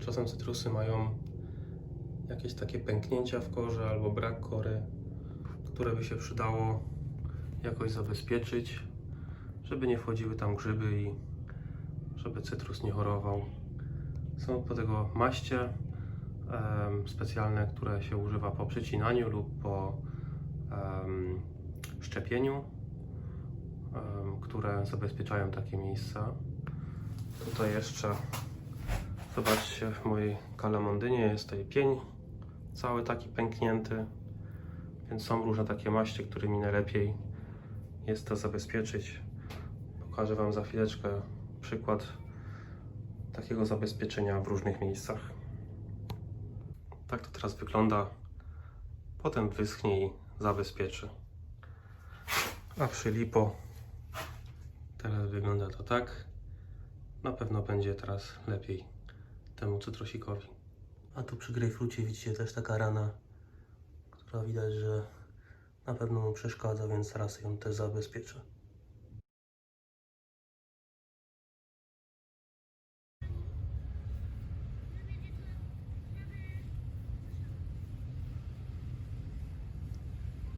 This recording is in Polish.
Czasem cytrusy mają jakieś takie pęknięcia w korze albo brak kory, które by się przydało jakoś zabezpieczyć, żeby nie wchodziły tam grzyby i żeby cytrus nie chorował. Są do tego maście specjalne, które się używa po przecinaniu lub po szczepieniu, które zabezpieczają takie miejsca. Tutaj jeszcze zobaczcie w mojej kalamondynie jest tutaj pień cały taki pęknięty, więc są różne takie maście, którymi najlepiej jest to zabezpieczyć. Pokażę Wam za chwileczkę przykład takiego zabezpieczenia w różnych miejscach. Tak to teraz wygląda. Potem wyschnie i zabezpieczy. A przy lipo teraz wygląda to tak. Na pewno będzie teraz lepiej temu cytrusikowi. A tu przy grejpfrucie widzicie też taka rana, która widać, że na pewno mu przeszkadza, więc teraz ją też zabezpieczę.